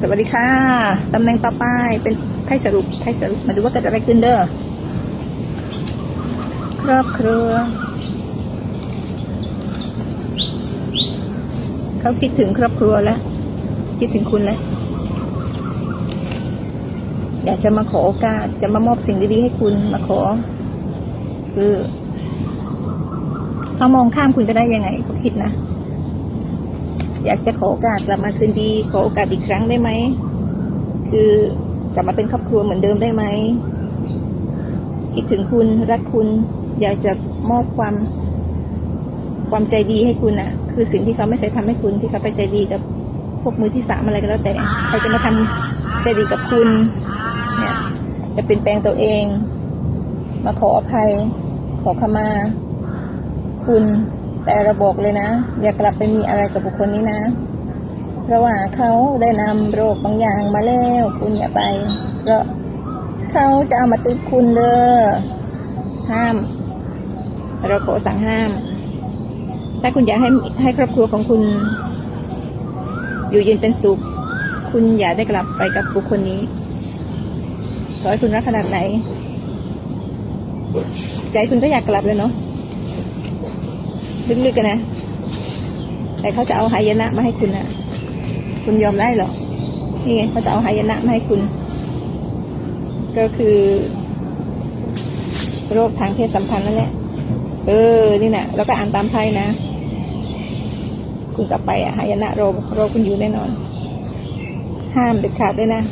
สวัสดีค่ะตำแหน่งต่อไปเป็นไพ่สรุปไพ่สรุปมาดูว่าเกิดอะไรขึ้นเด้อครอบครัวเขาคิดถึงครอบครัวแล้วคิดถึงคุณแล้วอยากจะมาขอโอกาสจะมามอบสิ่งดีๆให้คุณมาขอ คือเขามองข้ามคุณไปได้ยังไงเขาคิดนะ อยากจะขอโอกาสกลับมาคืนดี ขอโอกาสอีกครั้งได้ไหม คือกลับมาเป็นครอบครัวเหมือนเดิมได้ไหม คิดถึงคุณรักคุณ อยากจะมอบความ ความใจดีให้คุณอะคือสิ่งที่เขาไม่เคยทำให้คุณที่เขาไปใจดีกับพวกมือที่สามอะไรก็แล้วแต่เขาจะมาทำใจดีกับคุณเนี่ยจะเปลี่ยนแปลงตัวเอง มาขออภัย ขอขมา คุณ แต่เราบอกเลยนะ อย่ากลับไปมีอะไรกับบุคคลนี้นะเพราะว่าเขาได้นำโรคบางอย่างมาแล้ว คุณอย่าไป เพราะเขาจะเอามาติดคุณเด้อห้าม เราขอสั่งห้าม ถ้าคุณอยากให้ให้ครอบครัวของคุณ อยู่เย็นเป็นสุข คุณอย่าได้กลับไปกับบุคคลนี้ขอให้คุณรักขนาดไหน ใจคุณก็อยากกลับเลยเนาะ ลึกๆกันนะ แต่เขาจะเอาหายนะมาให้คุณนะคุณยอมได้หรอ นี่ไงเขาจะเอาหายนะมาให้คุณ ก็คือ โรคทางเพศสัมพันธ์นั่นแหละ เออ นี่นะแล้วก็อ่านตามไพ่นะ คุณกลับไปอะหายนะโรคโรคคุณอยู่แน่นอน ห้ามเด็ดขาดด้วยนะ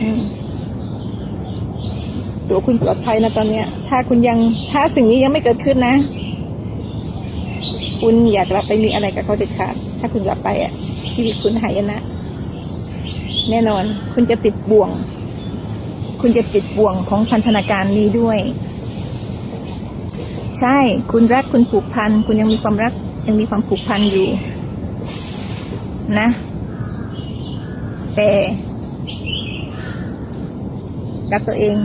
อืมตัวคุณปลอดภัยนะตอนเนี้ย ถ้าคุณยังถ้าสิ่งนี้ยังไม่เกิดขึ้นนะ คุณอยากกลับไปมีอะไรกับเขาเด็ดขาด ถ้าคุณกลับไปอะ ชีวิตคุณหายนะ แน่นอน คุณจะติดบ่วง คุณจะติดบ่วงของพันธนาการนี้ด้วย ใช่ คุณรักคุณผูกพัน คุณยังมีความรัก ยังมีความผูกพันอยู่ นะ แต่รักตัวเอง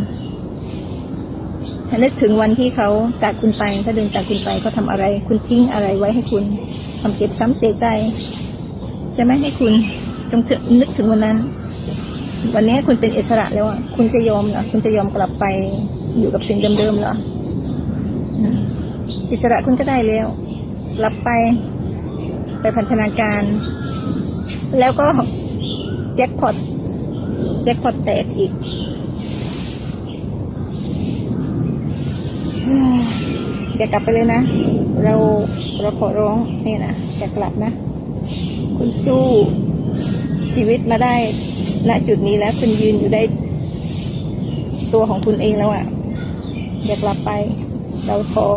นึกถึงวันที่เขาจากคุณไปถ้าเดินจากคุณไปเขาทำอะไร คุณทิ้งอะไรไว้ให้คุณทำเจ็บช้ำเสียใจใช่ไหมให้คุณจงถึงนึกถึงวันนั้น วันนี้คุณเป็นอิสระแล้วอะคุณจะยอมเหรอคุณจะยอมกลับไปอยู่กับสิ่งเดิมๆเหรออิสระคุณก็ได้แล้วกลับไปไปพันธนาการ แล้วก็แจ็คพอตแจ็คพอตแตกอีก อย่ากลับไปเลยนะ เราเราขอร้องนี่นะอย่ากลับนะ คุณสู้ชีวิตมาได้ณจุดนี้แล้วคุณยืนอยู่ได้ ตัวของคุณเองแล้วอะ่ะ อย่ากลับไป เราขอ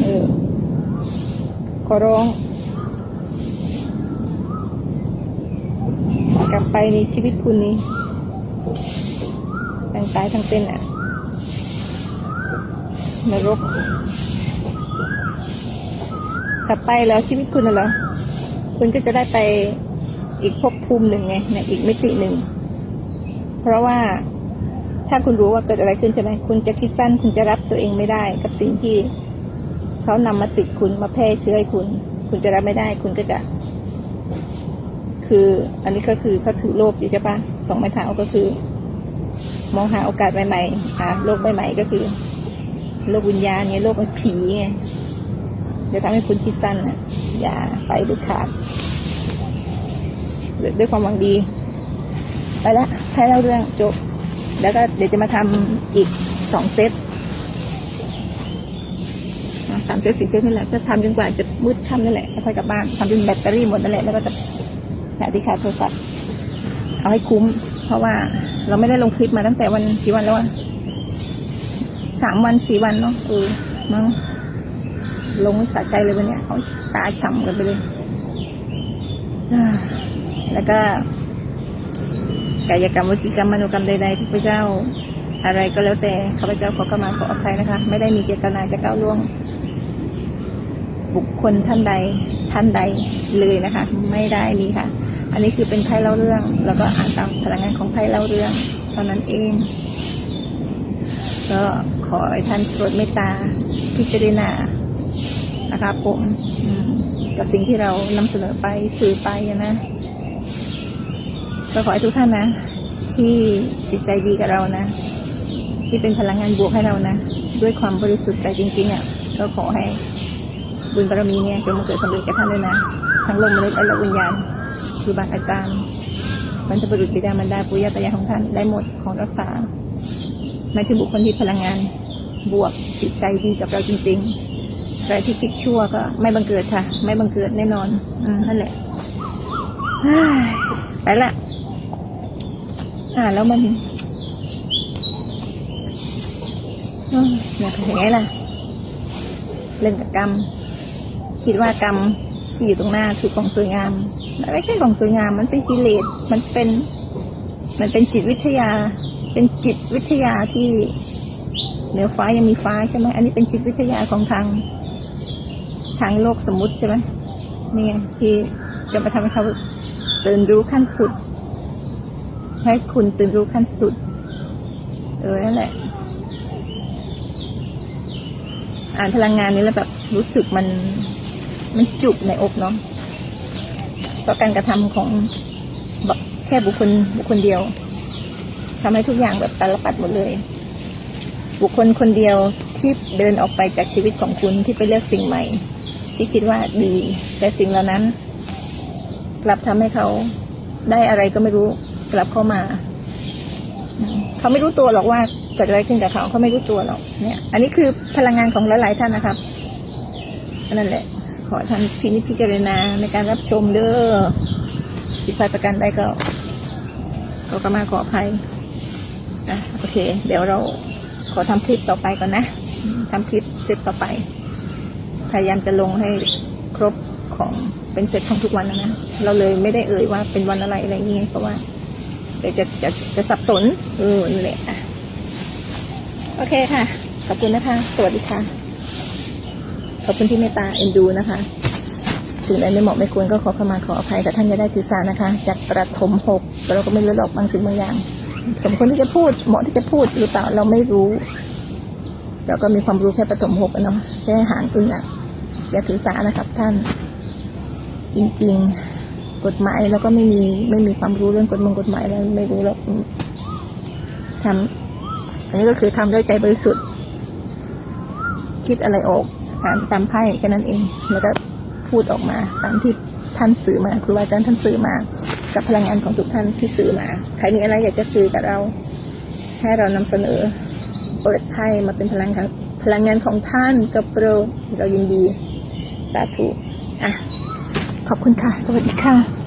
เออขอร้องกลับไปในชีวิตคุณนี้ทั้งตายทั้งเป็นอะ นรก กลับไปแล้วชีวิตคุณน่ะเหรอคุณก็จะได้ไปอีกภพภูมิหนึ่งไงในอีกมิติหนึ่ง เพราะว่าถ้าคุณรู้ว่าเกิดอะไรขึ้นใช่ไหมคุณจะคิดสั้นคุณจะรับตัวเองไม่ได้ กับสิ่งที่เขานำมาติดคุณมาแพร่เชื้อให้คุณ คุณจะรับไม่ได้ คุณก็จะ คืออันนี้ก็คือเขาถือโลกอยู่ใช่ปะสองไม้เท้าก็คือ มองหาโอกาสใหม่ๆอ่าโลกใหม่ๆก็คือ โลกวิญญาณไงโลกผีไงจะทำให้คุณคิดสั้นนะอย่าไปด็ดขาดด้วยความหวังดี ไปละแพ้เล่าเรื่องจบ แล้วก็เดี๋ยวจะมาทำอีกสองเซตสามเซตสี่เซตนี่แหละก็ทำจนกว่าจะมืดค่ำนั่นแหละแล้วค่อยกลับบ้านทำจนแบตเตอรี่หมดนั่นแหละแล้วก็จะหาที่ชาร์จโทรศัพท์เอาให้คุ้ม เพราะว่าเราไม่ได้ลงคลิปมาตั้งแต่วันกี่วันแล้วอะ สามวันสี่วันเนาะเออมั้งลงสะใจเลยวันเนี้ยเอาตาฉ่ำกันไปเลย แล้วก็กายกรรมวิจีกรรมมโนกรรมใดๆที่พระเจ้าอะไรก็แล้วแต่ข้าพเจ้าขอกมาขออภัยนะคะ ไม่ได้มีเจตนาจะก้าวล่วง บุคคลท่านใดท่านใดเลยนะคะ ไม่ได้มีค่ะ อันนี้คือเป็นไพ่เล่าเรื่อง แล้วก็อ่านตามพลังงานของไพ่เล่าเรื่องเท่านั้นเอง ก็ขอให้ท่านโปรดเมตตาพิจารณานะคะผมอืมกับสิ่งที่เรานำเสนอไปสื่อไปอะนะก็ขอให้ทุกท่านนะ ที่จิตใจดีกับเรานะ ที่เป็นพลังงานบวกให้เรานะ ด้วยความบริสุทธิ์ใจจริงๆอะก็ขอให้บุญบารมีเนี่ยจงมาเกิดสำเร็จกับท่านด้วยนะ ทั้งโลกมนุษย์และโลกวิญญาณครูบาอาจารย์บรรพบุรุษบิดามารดาปู่ย่าตายายของท่านได้หมดของรักษา หมายถึงบุคคลที่พลังงานบวกจิตใจดีกับเราจริงๆใครที่คิดชั่วก็ไม่บังเกิดค่ะ ไม่บังเกิดแน่นอนอนั่นแหละไปละ อ่าแล้วมันอยเนี่ยเป็นยังไงล่ะ เรื่องกับกรรม คิดว่ากรรมที่อยู่ตรงหน้าคือของสวยงามไม่ใช่ของสวยงามมันเป็นกิเลสมันเป็น มันเป็นจิตวิทยา เป็นจิตวิทยาที่เหนือฟ้ายังมีฟ้าใช่ไหมอันนี้เป็นจิตวิทยาของทาง ทางโลกสมมุติใช่ไหมนี่ไงที่จะมาทำให้เขาตื่นรู้ขั้นสุด ให้คุณตื่นรู้ขั้นสุด เออนั่นแหละ อ่านพลังงานนี้แล้วแบบรู้สึกมันมันจุกในอกเนาะเพราะการกระทำของแบบแค่บุคคลบุคคลเดียว ทำให้ทุกอย่างแบบตาลปัดหมดเลย บุคคลคนเดียวที่เดินออกไปจากชีวิตของคุณที่ไปเลือกสิ่งใหม่ ที่คิดว่าดี แต่สิ่งเหล่านั้น กลับทำให้เขาได้อะไรก็ไม่รู้กลับเข้ามา เขาไม่รู้ตัวหรอกว่าเกิดอะไรขึ้นกับเขาเขาไม่รู้ตัวหรอกเนี่ย อันนี้คือพลังงานของหลาย ๆ ท่านนะครับนั่นแหละ ขอท่านพินิจพิจารณาในการรับชมเด้อผิดพลาดประการใดก็ก็กมาขออภัย อะโอเค เดี๋ยวเราขอทำคลิปต่อไปก่อนนะทำคลิปเสร็จต่อไป พยายามจะลงให้ครบของเป็นเซตของทุกวันนะนะ เราเลยไม่ได้เอ่ยว่าเป็นวันอะไรอะไรเงี้ยเพราะว่าเดี๋ยวจะจะจะสับสนเออนั่นแหละอะโอเคค่ะ ขอบคุณนะคะ สวัสดีค่ะ ขอบคุณที่เมตตาเอ็นดูนะคะสิ่งใดไม่เหมาะไม่ควรก็ขอเข้ามาขออภัยแต่ท่านจะได้ถือสานะคะ จากประถมหกเราก็ไม่รู้หรอกบางสิ่งบางอย่าง สมควรที่จะพูดเหมาะที่จะพูดหรือเปล่าเราไม่รู้ เราก็มีความรู้แค่ประถมหกเนาะแค่หางอึ้งอะอย่าถือสานะครับท่าน จริง ๆ กฎหมายแล้วก็ไม่มีไม่มีความรู้เรื่องกฎมงกฎหมายแล้วไม่รู้แล้วทำอันนี้ก็คือทำด้วยใจบริสุทธิ์ คิดอะไรออกอ่านตามไพ่แค่นั้นเอง แล้วก็พูดออกมา ตามที่ท่านสื่อมาครูบาอาจารย์ท่านสื่อมา กับพลังงานของทุกท่านที่สื่อมา ใครมีอะไรอยากจะสื่อกับเรา ให้เรานำเสนอ เปิดไพ่มาเป็นพลังพลังงานของท่านกับเราเรายินดี สาธุ อะ ขอบคุณค่ะ สวัสดีค่ะ